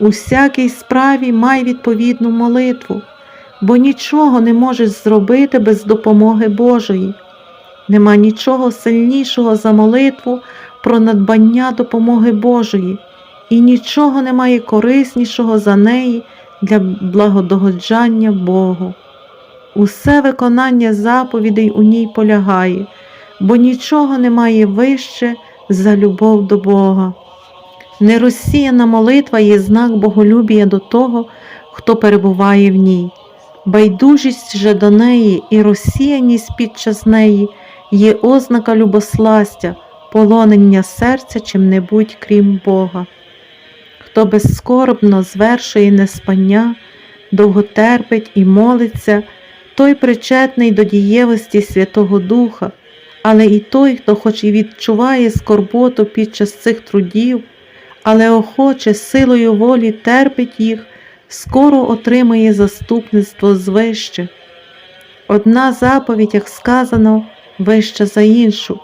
У всякій справі май відповідну молитву, бо нічого не можеш зробити без допомоги Божої. Нема нічого сильнішого за молитву про надбання допомоги Божої, і нічого немає кориснішого за неї для благодогоджання Богу. Усе виконання заповідей у ній полягає, бо нічого немає вище за любов до Бога. Нерозсіяна молитва є знак боголюбія до того, хто перебуває в ній. Байдужість же до неї і розсіяність під час неї є ознака любосластя, полонення серця чим-небудь крім Бога. Хто безскорбно звершує неспання, довго терпить і молиться, той причетний до дієвості Святого Духа, але і той, хто хоч і відчуває скорботу під час цих трудів, але охоче силою волі терпить їх, скоро отримає заступництво звище. Одна заповідь, як сказано, вища за іншу,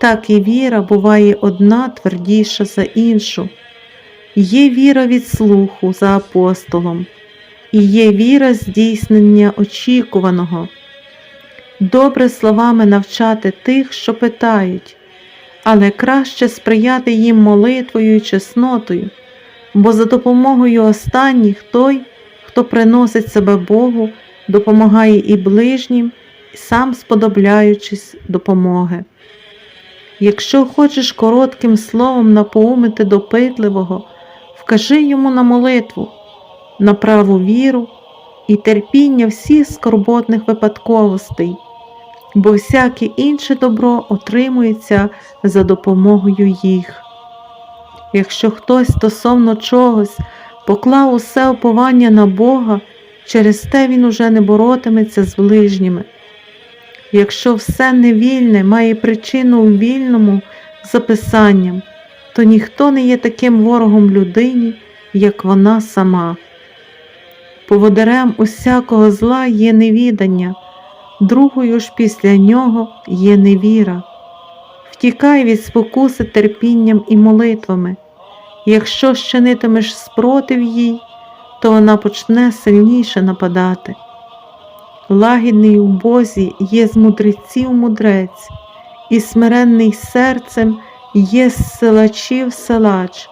так і віра буває одна твердіша за іншу. Є віра від слуху за апостолом, і є віра здійснення очікуваного. Добре словами навчати тих, що питають, але краще сприяти їм молитвою і чеснотою, бо за допомогою останніх той, хто приносить себе Богу, допомагає і ближнім, і сам сподобляючись допомоги. Якщо хочеш коротким словом напоумити допитливого, вкажи йому на молитву, на праву віру і терпіння всіх скорботних випадковостей, бо всяке інше добро отримується за допомогою їх. Якщо хтось стосовно чогось поклав усе оповання на Бога, через те він уже не боротиметься з ближніми. Якщо все невільне має причину у вільному записанням, то ніхто не є таким ворогом людині, як вона сама. Поводарем усякого зла є невідання, другою ж після нього є невіра. Втікай від спокуси терпінням і молитвами. Якщо щинитимеш спротив їй, то вона почне сильніше нападати. Лагідний у Бозі є з мудреців мудрець, і смиренний серцем є з силачів силач,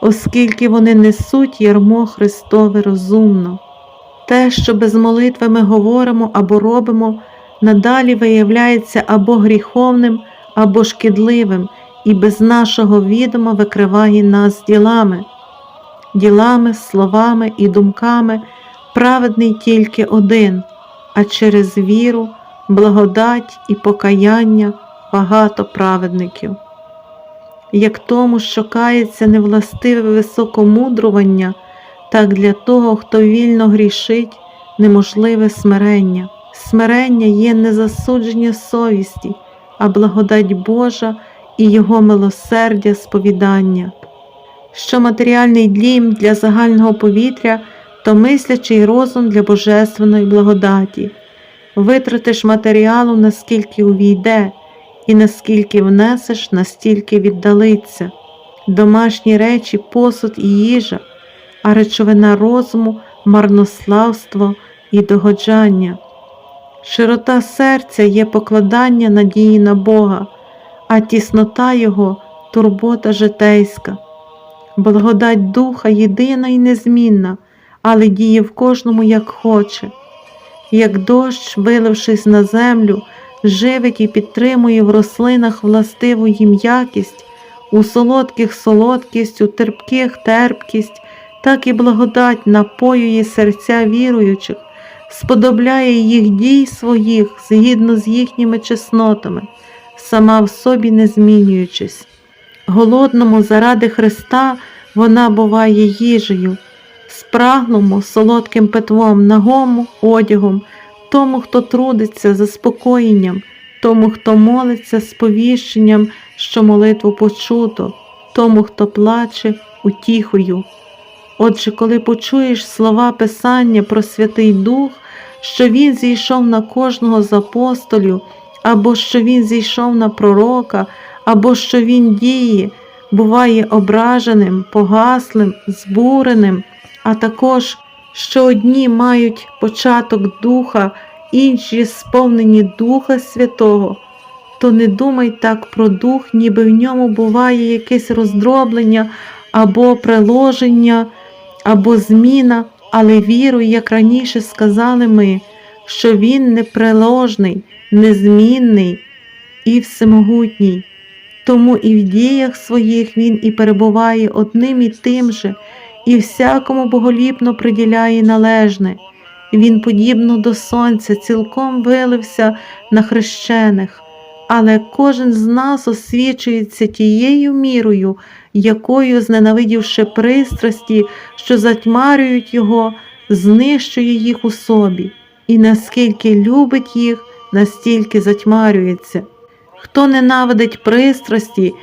оскільки вони несуть ярмо Христове розумно. Те, що без молитви ми говоримо або робимо, надалі виявляється або гріховним, або шкідливим, і без нашого відома викриває нас ділами, ділами, словами і думками праведний тільки один, а через віру, благодать і покаяння багато праведників. Як тому, що кається невластиве високомудрування, так для того, хто вільно грішить, неможливе смирення. Смирення є не засудження совісті, а благодать Божа і Його милосердя сповідання. Що матеріальний дім для загального повітря, то мислячий розум для божественної благодаті. Витратиш матеріалу, наскільки увійде, і наскільки внесеш, настільки віддалиться. Домашні речі, посуд і їжа, а речовина розуму, марнославство і догоджання. Широта серця є покладання надії на Бога, а тіснота Його турбота житейська. Благодать Духа єдина і незмінна, але діє в кожному як хоче. Як дощ, вилившись на землю, живить і підтримує в рослинах властиву їм якість, у солодких солодкість, у терпких терпкість, так і благодать напоює серця віруючих, сподобляє їх дій своїх згідно з їхніми чеснотами, сама в собі не змінюючись. Голодному заради Христа вона буває їжею, спрагному солодким питвом, нагому одягом, тому, хто трудиться заспокоєнням, тому, хто молиться сповіщенням, що молитву почуто, тому, хто плаче утіхою. Отже, коли почуєш слова Писання про Святий Дух, що Він зійшов на кожного з апостолів, або що Він зійшов на пророка, або що Він діє, буває ображеним, погаслим, збуреним, а також що одні мають початок духа, інші сповнені Духа Святого, то не думай так про дух, ніби в ньому буває якесь роздроблення або приложення, або зміна, але віруй, як раніше сказали ми, що він неприложний, незмінний і всемогутній. Тому і в діях своїх він і перебуває одним і тим же, і всякому боголіпно приділяє належне. Він, подібно до сонця, цілком вилився на хрещених, але кожен з нас освічується тією мірою, якою, зненавидівши пристрасті, що затьмарюють його, знищує їх у собі, і наскільки любить їх, настільки затьмарюється. Хто ненавидить пристрасті,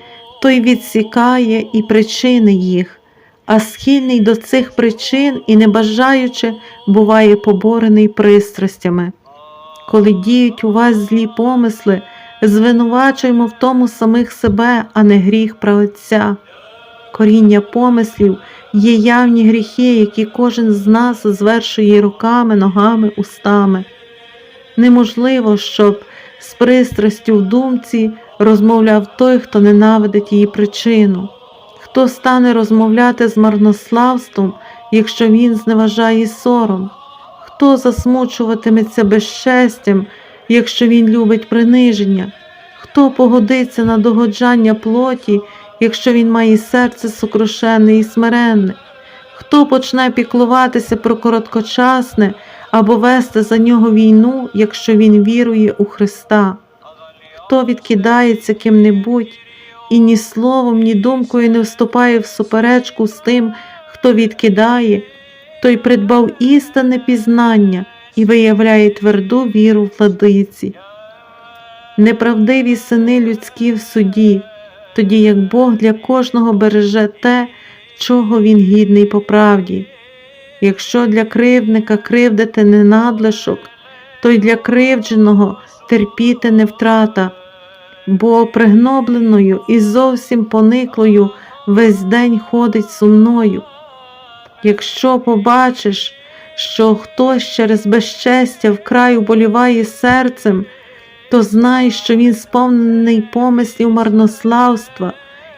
той відсікає і причини їх, а схильний до цих причин і не бажаючи, буває поборений пристрастями. Коли діють у вас злі помисли, звинувачуємо в тому самих себе, а не гріх праотця. Коріння помислів є явні гріхи, які кожен з нас звершує руками, ногами, устами. Неможливо, щоб з пристрастю в думці розмовляв той, хто ненавидить її причину. Хто стане розмовляти з марнославством, якщо він зневажає сором? Хто засмучуватиметься безчестям, якщо він любить приниження? Хто погодиться на догоджання плоті, якщо він має серце сокрушенне і смиренне? Хто почне піклуватися про короткочасне або вести за нього війну, якщо він вірує у Христа? Хто відкидається ким-небудь і ні словом, ні думкою не вступає в суперечку з тим, хто відкидає, той придбав істинне пізнання і виявляє тверду віру владиці. Неправдиві сини людські в суді, тоді як Бог для кожного береже те, чого він гідний по правді. Якщо для кривдника кривдити не надлишок, то й для кривдженого терпіти не втрата, бо пригнобленою і зовсім пониклою весь день ходить сумною. Якщо побачиш, що хтось через безчестя вкрай уболіває серцем, то знай, що він сповнений помислів марнославства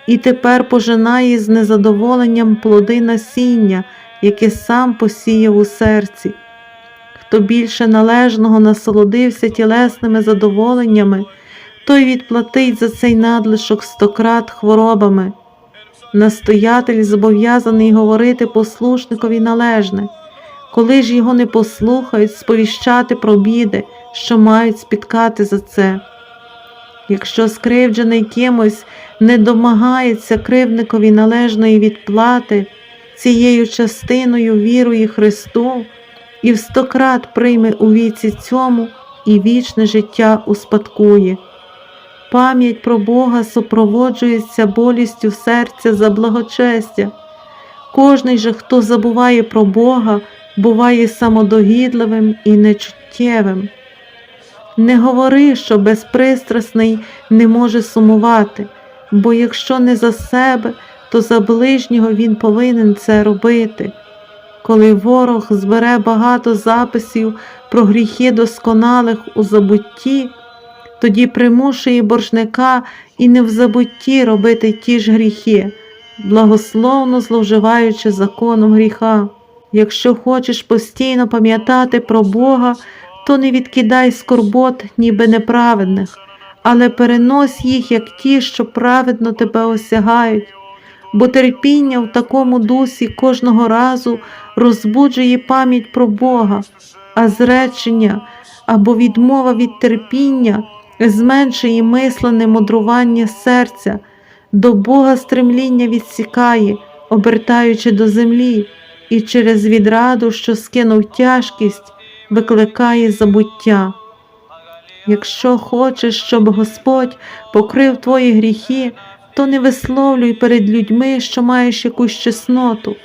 і тепер пожинає з незадоволенням плоди насіння, яке сам посіяв у серці. Хто більше належного насолодився тілесними задоволеннями, той відплатить за цей надлишок стократ хворобами. Настоятель зобов'язаний говорити послушникові належне, коли ж його не послухають, сповіщати про біди, що мають спіткати за це. Якщо скривджений кимось не домагається кривдникові належної відплати, цією частиною вірує Христу і в стократ прийме у віці цьому і вічне життя успадкує. Пам'ять про Бога супроводжується болістю серця за благочестя. Кожний же, хто забуває про Бога, буває самодогідливим і нечуттєвим. Не говори, що безпристрасний не може сумувати, бо якщо не за себе, то за ближнього він повинен це робити. Коли ворог збере багато записів про гріхи досконалих у забутті, тоді примушує боржника і не в забутті робити ті ж гріхи, благословно зловживаючи законом гріха. Якщо хочеш постійно пам'ятати про Бога, то не відкидай скорбот, ніби неправедних, але перенось їх, як ті, що праведно тебе осягають, бо терпіння в такому дусі кожного разу розбуджує пам'ять про Бога, а зречення або відмова від терпіння зменшує мислене мудрування серця, до Бога стремління відсікає, обертаючи до землі, і через відраду, що скинув тяжкість, викликає забуття. Якщо хочеш, щоб Господь покрив твої гріхи, то не висловлюй перед людьми, що маєш якусь чесноту,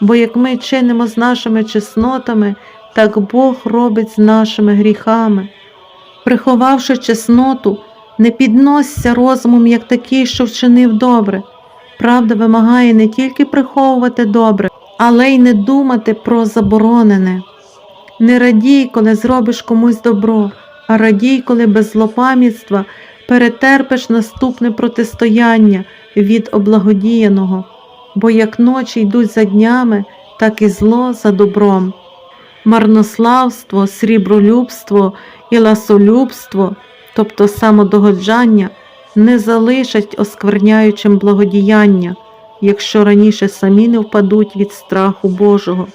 бо як ми чинимо з нашими чеснотами, так Бог робить з нашими гріхами. Приховавши чесноту, не підносься розумом, як такий, що вчинив добре, Правда вимагає не тільки приховувати добре, але й не думати про заборонене. Не радій, коли зробиш комусь добро, а радій, коли без злопам'ятства перетерпиш наступне протистояння від облагодіяного, бо як ночі йдуть за днями, так і зло за добром. Марнославство, срібролюбство і ласолюбство, тобто самодогоджання, не залишать оскверняючим благодіяння, якщо раніше самі не впадуть від страху Божого.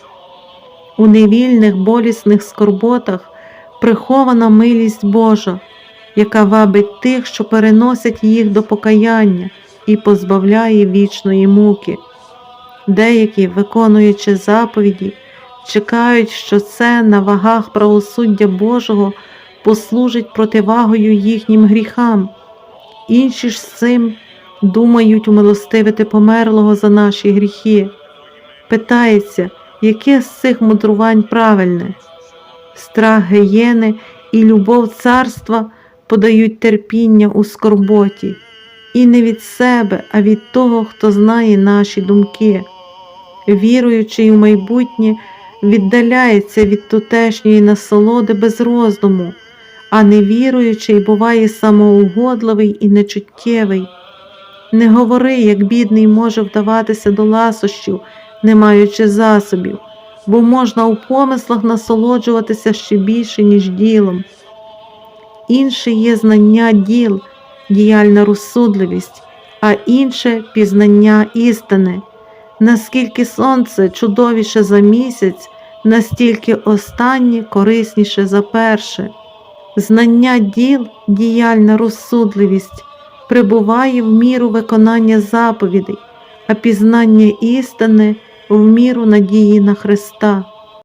У невільних болісних скорботах прихована милість Божа, яка вабить тих, що переносять їх до покаяння і позбавляє вічної муки. Деякі, виконуючи заповіді, чекають, що це на вагах правосуддя Божого послужить противагою їхнім гріхам. Інші ж з цим думають умилостивити померлого за наші гріхи. Питається, яке з цих мудрувань правильне? Страх гієни і любов царства подають терпіння у скорботі, і не від себе, а від того, хто знає наші думки. Віруючий у майбутнє віддаляється від тутешньої насолоди без роздуму, а невіруючий буває самоугодливий і нечуттєвий. Не говори, як бідний може вдаватися до ласощів, не маючи засобів, бо можна у помислах насолоджуватися ще більше, ніж ділом. Інше є знання діл, діяльна розсудливість, а інше пізнання істини. Наскільки сонце чудовіше за місяць, настільки останнє корисніше за перше. Знання діл, діяльна розсудливість прибуває в міру виконання заповідей, а пізнання істини в міру надії на Христа.